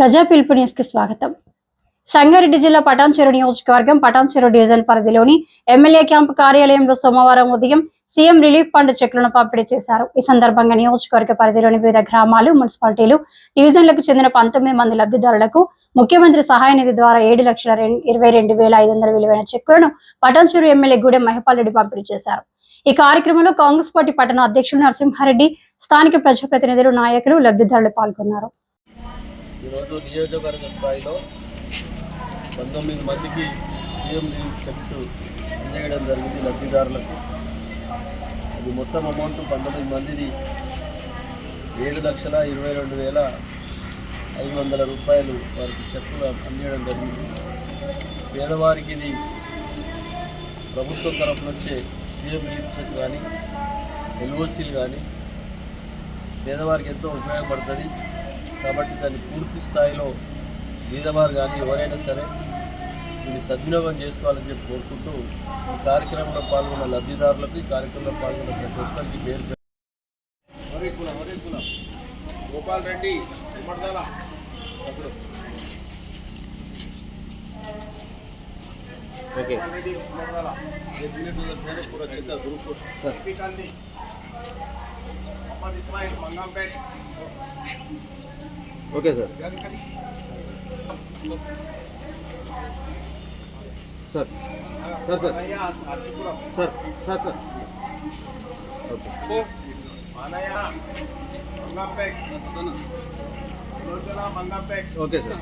ప్రజా పిలుపు న్యూస్కి స్వాగతం. సంగారెడ్డి జిల్లా పటాన్చెరు నియోజకవర్గం పటాన్చెరు డివిజన్ పరిధిలోని ఎమ్మెల్యే క్యాంపు కార్యాలయంలో సోమవారం ఉదయం సీఎం రిలీఫ్ ఫండ్ చెక్లను పంపిణీ చేశారు. ఈ సందర్భంగా నియోజకవర్గ పరిధిలోని వివిధ గ్రామాలు మున్సిపాలిటీలు డివిజన్లకు చెందిన పంతొమ్మిది మంది లబ్ధిదారులకు ముఖ్యమంత్రి సహాయ నిధి ద్వారా ఏడు లక్షల ఇరవై రెండు వేల ఐదు వందల విలువైన చెక్కులను పటాన్చెరు ఎమ్మెల్యే గూడెం మహిపాల్ రెడ్డి పంపిణీ చేశారు. ఈ కార్యక్రమంలో కాంగ్రెస్ పార్టీ పట్టణ అధ్యక్షులు నరసింహారెడ్డి స్థానిక ప్రజాప్రతినిధులు నాయకులు లబ్ధిదారులు పాల్గొన్నారు. ఈరోజు నియోజకవర్గ స్థాయిలో పంతొమ్మిది మందికి సీఎం రిలీఫ్ చెక్స్ అందజేయడం జరిగింది లబ్ధిదారులకు. అది మొత్తం అమౌంట్ పంతొమ్మిది మందిది ఏడు లక్షల ఇరవై రెండు వేల ఐదు వందల రూపాయలు వారికి చెక్కులు అందజేయడం జరిగింది. పేదవారికి ఇది ప్రభుత్వం తరఫున వచ్చే సీఎం రిలీఫ్ చెక్ కానీ ఎల్ఓసీలు కానీ పేదవారికి ఎంతో ఉపయోగపడుతుంది. కాబట్టి దాన్ని పూర్తి స్థాయిలో బీదవారు కానీ ఎవరైనా సరే దీన్ని సద్వినియోగం చేసుకోవాలని చెప్పి కోరుకుంటూ ఈ కార్యక్రమంలో పాల్గొన్న లబ్ధిదారులకు ఈ కార్యక్రమంలో పాల్గొన్న ప్రతి ఒక్కరికి పేరు. Gopal Reddy. Okay. Okay sir sir sir sir sir sir sir okay okay sir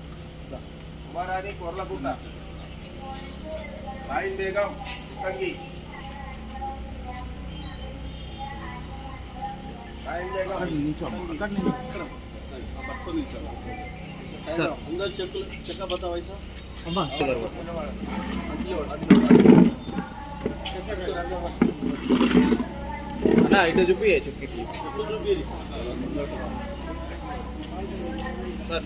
মহারানী করলাকুটা লাইন বেগম সঙ্গী అందరూ చెక్ చెక్క బతావా అన్నా ఇటు చూపి చుక్కి చూపి సార్